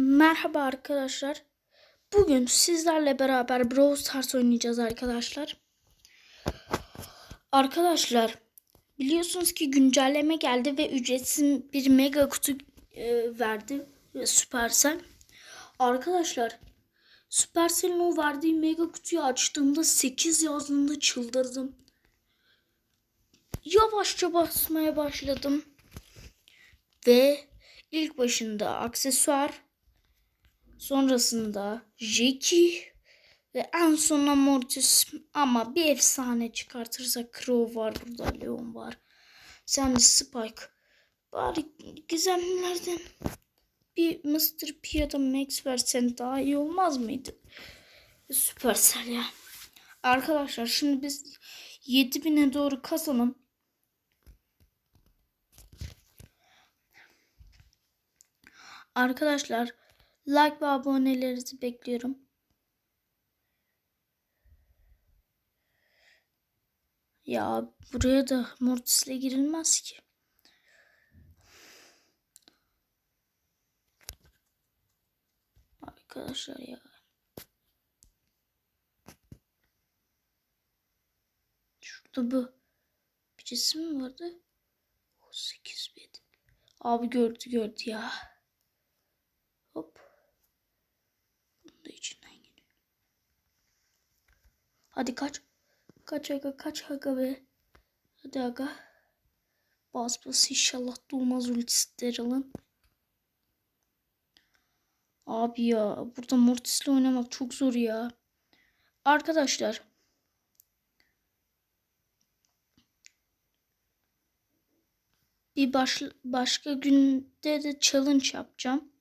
Merhaba arkadaşlar. Bugün sizlerle beraber Brawl Stars oynayacağız arkadaşlar. Arkadaşlar biliyorsunuz ki güncelleme geldi ve ücretsiz bir mega kutu e, verdi Supercell. Arkadaşlar Supercell'in o verdiği mega kutuyu açtığımda 8 yazdığında çıldırdım. Yavaşça basmaya başladım. Ve ilk başında aksesuar, sonrasında Jackie ve en sonunda Mortis ama bir efsane çıkartırsak Crow var burada, Leon var. Sen de Spike. Bari gizemlilerden bir Mr. P ya da Max versen daha iyi olmaz mıydı? Süpersel ya. Arkadaşlar şimdi biz 7000'e doğru kazalım. Arkadaşlar like ve abonelerinizi bekliyorum. Ya buraya da Mortis'le girilmez ki. Arkadaşlar ya. Şurada bu bir cisim vardı? O 8 bit. Abi gördü gördü ya. Hop. Bunu da içinden geliyor. Hadi kaç. Kaç aga kaç aga be. Hadi aga. Bas bas inşallah doğmaz ultisi Daryl'ın. Abi ya burada Mortis'le oynamak çok zor ya. Arkadaşlar. Bir baş, başka günde de challenge yapacağım.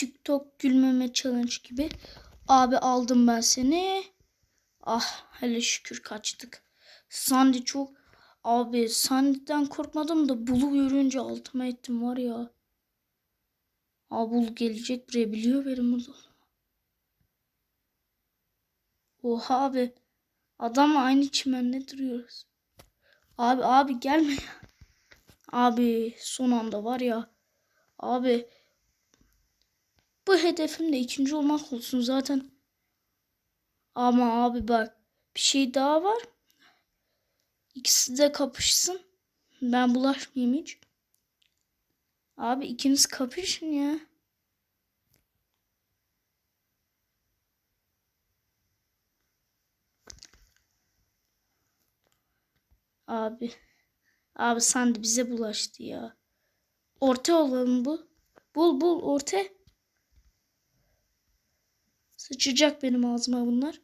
TikTok gülmeme challenge gibi. Abi aldım ben seni. Ah hele şükür kaçtık. Sandy çok abi Sandy'den korkmadım da Bulu görünce altıma ettim var ya. Abi Bulu gelecek buraya biliyor benim burada. Oha abi. Adamla aynı çimende duruyoruz. Abi abi gelme ya. Abi son anda var ya. Abi bu hedefim de ikinci olmak olsun zaten. Ama abi bak bir şey daha var. İkisi de kapışsın. Ben bulaşmayayım hiç. Abi ikiniz kapışın ya. Abi. Abi sen de bize bulaştı ya. Orta olalım bu. Bul bul orta. Sıçacak benim ağzıma bunlar.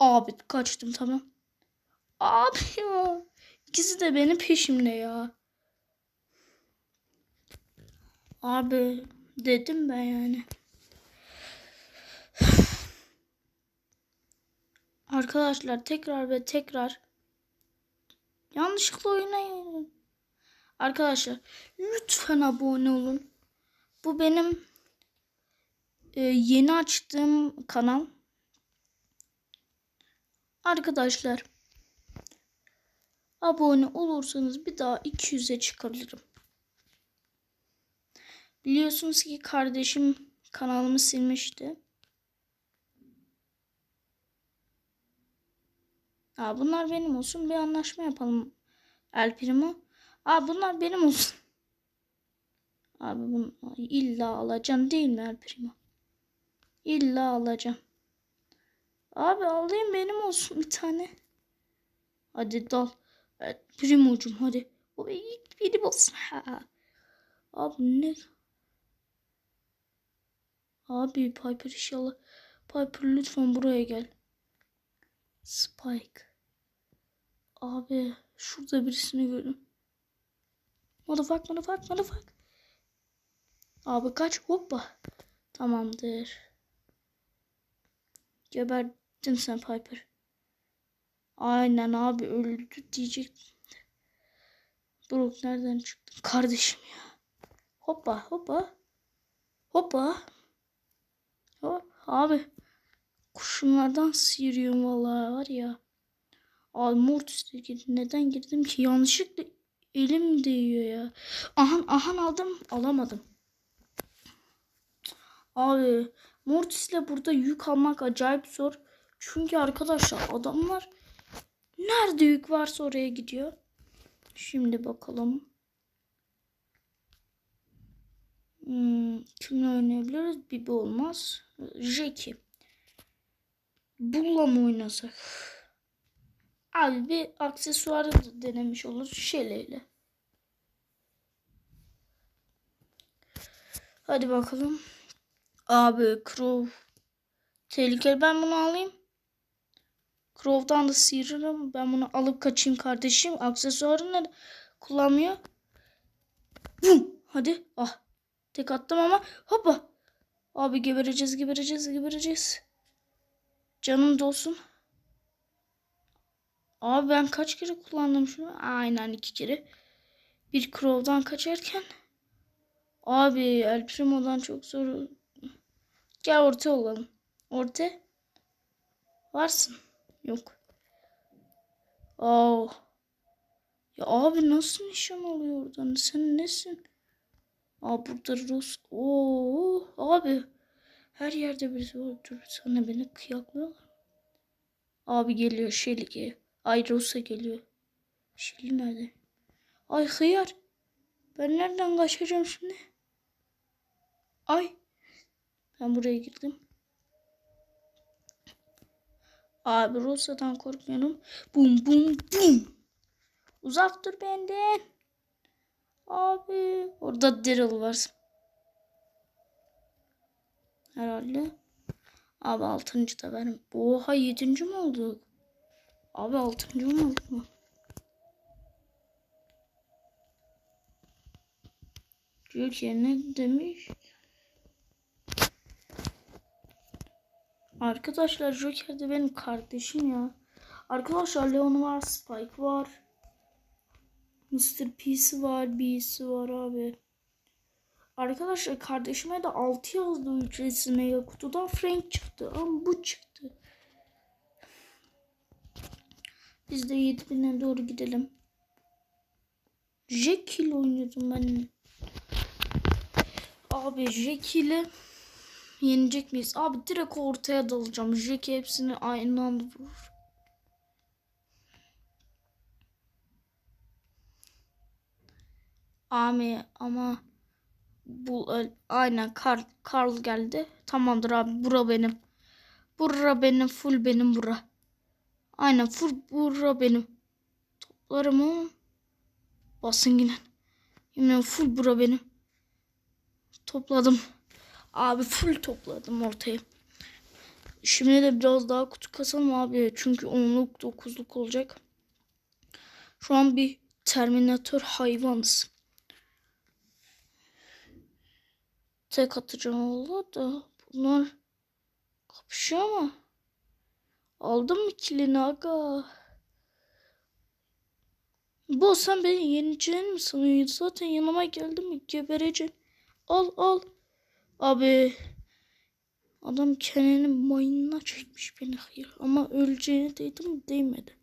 Abi kaçtım tamam. Abi ya. İkisi de benim peşimde ya. Abi dedim ben yani. Arkadaşlar tekrar ve tekrar yanlışlıkla oynayın. Arkadaşlar lütfen abone olun. Bu benim e, yeni açtığım kanal. Arkadaşlar abone olursanız bir daha 200'e çıkabilirim. Biliyorsunuz ki kardeşim kanalımı silmişti. Aa, bunlar benim olsun. Bir anlaşma yapalım. El Primo. Aa, bunlar benim olsun. Abi bunu illa alacağım değil mi El Primo? İlla alacağım. Abi alayım benim olsun bir tane. Hadi dal. El Primo'cum hadi. O ilk benim olsun. Ha. Abi ne? Abi Piper inşallah. Piper lütfen buraya gel. Spike. Abi şurada birisini gördüm. Motherfuck motherfuck motherfuck. Abi kaç hoppa. Tamamdır. Geberdin sen Piper. Aynen abi öldü diyecek. Brook nereden çıktı? Kardeşim ya. Hoppa hoppa. Hoppa. Hop, abi. Kurşunlardan sıyırıyorum vallahi var ya. Abi Mortis'e girdim. Neden girdim ki? Yanlışlıkla elim değiyor ya. Ahan ahan aldım. Alamadım. Abi Mortis'le burada yük almak acayip zor. Çünkü arkadaşlar adamlar nerede yük varsa oraya gidiyor. Şimdi bakalım. Hmm, kimle oynayabiliriz? Bibi olmaz. Jackie. Bulla mı oynasak? Abi bir aksesuarı da denemiş olur Şeleyle. Hadi bakalım. Abi Crow. Tehlikeli ben bunu alayım. Crow'dan da sıyırırım. Ben bunu alıp kaçayım kardeşim. Aksesuarını kullanmıyor. Bum. Hadi. Ah. Tek attım ama. Hoppa. Abi gebereceğiz gebereceğiz gebereceğiz. Canım dolsun. Abi ben kaç kere kullandım şunu? Aynen iki kere. Bir Crow'dan kaçarken. Abi El Primo'dan çok zor. Gel orta olalım. Orta. Varsın. Yok. Aa. Ya abi nasıl nişan alıyor oradan? Sen nesin? Aa burada Rus. Oo abi. Her yerde birisi var. Dur sana beni kıyaklıyorlar. Abi geliyor Şeli Ay Rus'a geliyor. Şeli nerede? Ay hıyar. Ben nereden kaçacağım şimdi? Ay. Ben buraya girdim. Abi Rosa'dan korkmuyorum. Bum bum bum. Uzak dur benden. Abi. Orada Daryl var. Herhalde. Abi altıncı da benim. Oha yedinci mi olduk? Abi altıncı mı olduk mu? Diyor ki ne demiş? Arkadaşlar Joker de benim kardeşim ya. Arkadaşlar Leon var, Spike var. Mr. P'si var, B'si var abi. Arkadaşlar kardeşime de 6 yazdı ücretsiz mega kutudan Frank çıktı ama bu çıktı. Biz de 7000'e doğru gidelim. İle oynuyordum ben. Abi ile yenecek miyiz? Abi direkt ortaya dalacağım. Jack hepsini aynı anda vurur. Ami ama bu aynen Karl, Karl geldi. Tamamdır abi bura benim. Bura benim full benim bura. Aynen full bura benim. Toplarım o. Basın yine. Yine full bura benim. Topladım. Abi full topladım ortaya. Şimdi de biraz daha kutu kasalım abi. Çünkü 10'luk 9'luk olacak. Şu an bir Terminator hayvanız. tek atacağım oldu da bunlar kapışıyor ama aldım mı kilini aga bu sen beni yeneceğini mi sanıyorsun zaten yanıma geldin mi gebereceksin al al abi adam kendini mayınına çekmiş beni hayır ama öleceğini dedim değmedi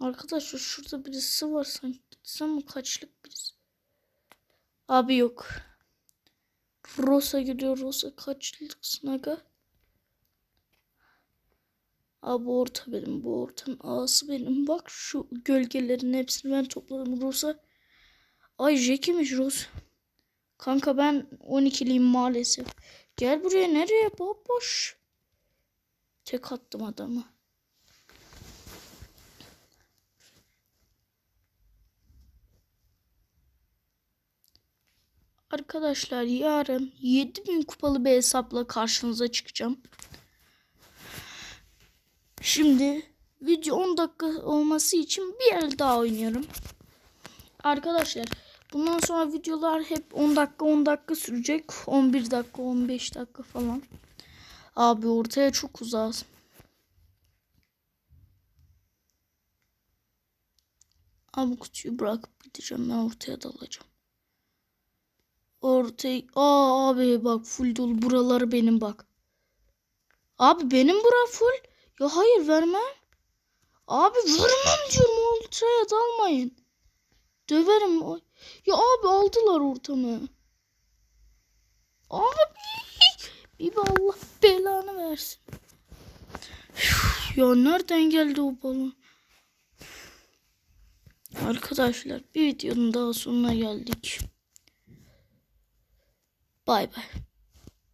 Arkadaşlar şurada birisi var sanki. Gitsem mi kaçlık birisi? Abi yok. Rosa gidiyor. Rosa kaçlıksın aga? Abi orta benim. Bu ortanın ağası benim. Bak şu gölgelerin hepsini ben topladım. Rosa. Ay Jack'miş Rosa. Kanka ben 12'liyim maalesef. Gel buraya nereye? Bomboş. Tek attım adamı. Arkadaşlar yarın 7000 kupalı bir hesapla karşınıza çıkacağım. Şimdi video 10 dakika olması için bir el daha oynuyorum. Arkadaşlar bundan sonra videolar hep 10 dakika 10 dakika sürecek. 11 dakika 15 dakika falan. Abi ortaya çok uzağız. Abi kutuyu bırakıp gideceğim ben ortaya dalacağım. Ortaya. Aa abi bak full dolu buraları benim bak. Abi benim bura full. Ya hayır vermem. Abi vermem diyorum ultraya dalmayın. Döverim. Ya abi aldılar ortamı. Abi. Bir Allah belanı versin. Ya nereden geldi o balon? Arkadaşlar bir videonun daha sonuna geldik. Bay bay.